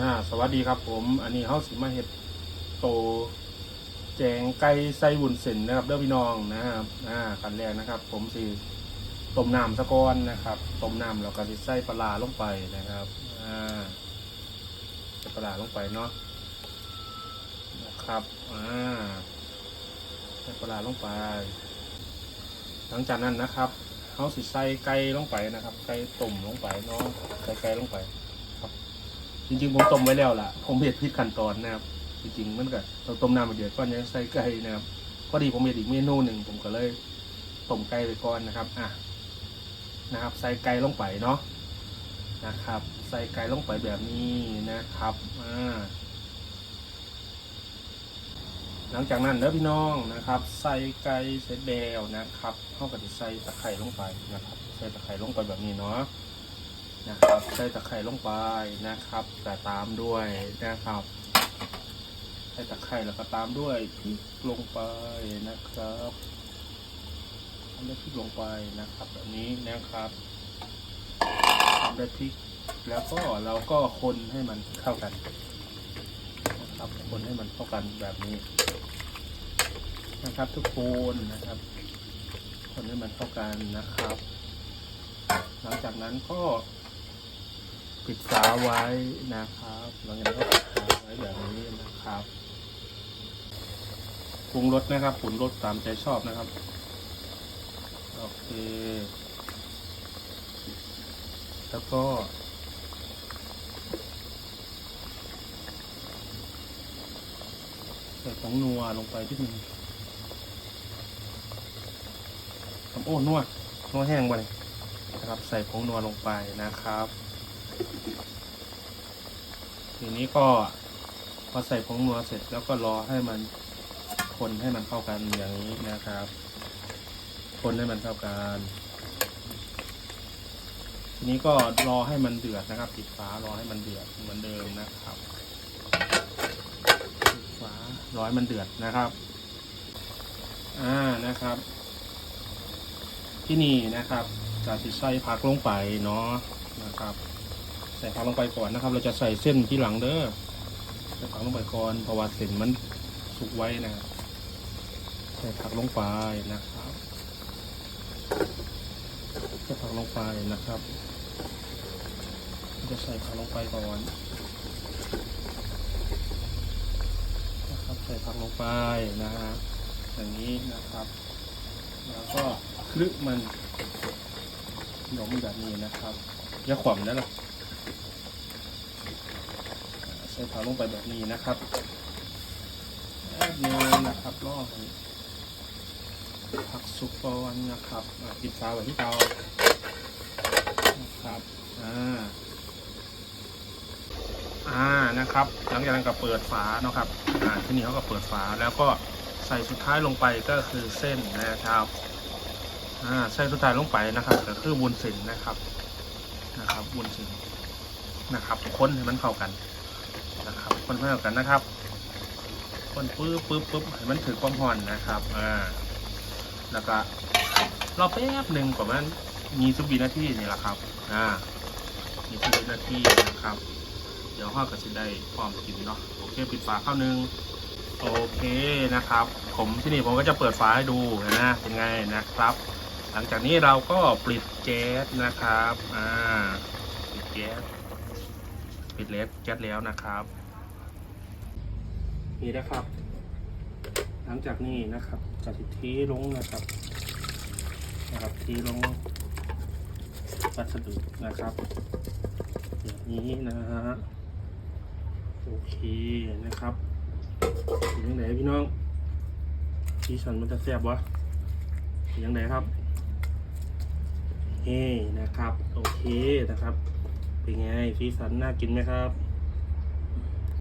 อ่าสวัสดีครับผมอันนี้เฮาสิมาเฮ็ดโต แจงไก่ไส้วุ้นเส้นนะครับเด้อพี่น้องนะครับอ่าขั้นแรกนะครับ ผมสิต้มน้ำสะก่อนนะครับต้มน้ำแล้วก็สิใส่ปลาลงไปนะครับอ่าใส่ปลาลงไปเนาะนะครับอ่าใส่ปลาลงไป หลังจากนั้นนะครับเฮาสิใส่ไก่ลงไปนะครับ ไก่ต้มลงไปเนาะใส่ไก่ลงไป จริงๆผมต้มไว้แล้วล่ะ ผมเห็ดพิดขั้นตอนนะครับ จริงๆมันก็ต้องต้มน้ำมาเดือดก่อนยังใส่ไก่นะครับ พอดีผมเห็ดอีกเมนูหนึ่งผมก็เลยต้มไก่ไปก่อนนะครับอะนะครับ ใส่ไก่ลงไปเนาะนะครับ ใส่ไก่ลงไปแบบนี้นะครับอ่าหลังจากนั้นเด้อพี่น้องนะครับ ใส่ไก่เสร็จแล้วนะครับเข้ากับใส่ตะไคร่ลงไปนะครับ ใส่ตะไคร่ลงไปแบบนี้เนาะ นะครับใส่ตะไคร่ลงไปนะครับ แต่ตามด้วยนะครับใส่ตะไคร่แล้วก็ตามด้วยพริกลงไปนะครับทำด้วยพริกลงไปนะครับแบบนี้นะครับทำด้วยพริก แล้วก็เราก็คนให้มันเข้ากันนะครับคนให้มันเข้ากันแบบนี้ นะครับทุกคนนะครับ คนให้มันเข้ากันนะครับ หลังจากนั้นก็ ปิดฝาไว้นะครับหลังจากนั้นก็ปิดฝาไว้แบบนี้นะครับปรุงรสนะครับปรุงรสตามใจชอบนะครับโอเคแล้วก็ใส่ผงนัวลงไปที่หนึ่งโอ้นัวนัวแห้งไปเลยนะครับ ใส่ผงนัวลงไปนะครับ ทีนี้ก็พอใส่ผงนัวเสร็จแล้วก็รอให้มันคนให้มันเข้ากันอย่างนี้นะครับ คนให้มันเข้ากันทีนี้ก็รอให้มันเดือดนะครับปิดฝารอให้มันเดือดเหมือนเดิมนะครับปิดฝารอให้มันเดือดนะครับ อ่านะครับ ที่นี่นะครับจะติดใส่ผักลงไปเนาะนะครับ ใส่ผักลงไปก่อนนะครับ เราจะใส่เส้นที่หลังเด้อใส่ผักลงไปก่อนเพราะว่าเส้นมันสุกไว้นะครับใส่ผักลงไปนะครับใส่ผักลงไปนะครับ จะใส่ผักลงไปก่อนนะครับใส่ผักลงไปนะฮะอย่างนี้นะครับ แล้วก็คลึกมันหนมแบบนี้นะครับอย่าขวำนะล่ะ ใส่ผักลงไปแบบนี้นะครับแป๊บนึงนะครับรอให้ผักสุกก่อนนะครับปิดฝาไว้ที่เตานะครับอ่าอ่านะครับ หลังจากนั้นก็เปิดฝาเนาะครับอ่าทีนี้เขาก็เปิดฝาแล้วก็ใส่สุดท้ายลงไปก็คือเส้นนะครับอ่าใส่สุดท้ายลงไปนะครับก็คือวุ้นเส้นนะครับนะครับวุ้นเส้นนะครับคนให้มันเข้ากัน นะครับคนเพิ่มกันนะครับ คนปื๊บปื๊บปื๊บให้มันถือความห่อนนะครับอ่าแล้วก็รอแป๊บหนึ่งประมาณมีสุบีนาทีนี่แหละครับอ่ามีสุบีนาทีนะครับ เดี๋ยวห่อก็จะได้พร้อมกินเนาะโอเคปิดฝาข้าวหนึงโอเคนะครับ ผมที่นี่ผมก็จะเปิดฝาให้ดูนะเป็นไงนะครับ หลังจากนี้เราก็ปิดแก๊สนะครับอ่า ปิดเลสแก๊สแล้วนะครับ นี่นะครับ หลังจากนี้นะครับจะติทีลงนะครับนะครับทีลงวัสดุนะครับอย่างนี้นะฮะโอเคนะครับเป็นยังไงพี่น้องสีสันมันจะแซ่บวะเป็นยังไงครับเฮ้นะครับ โอเคนะครับ เป็นไงสีสันน่ากินไหมครับ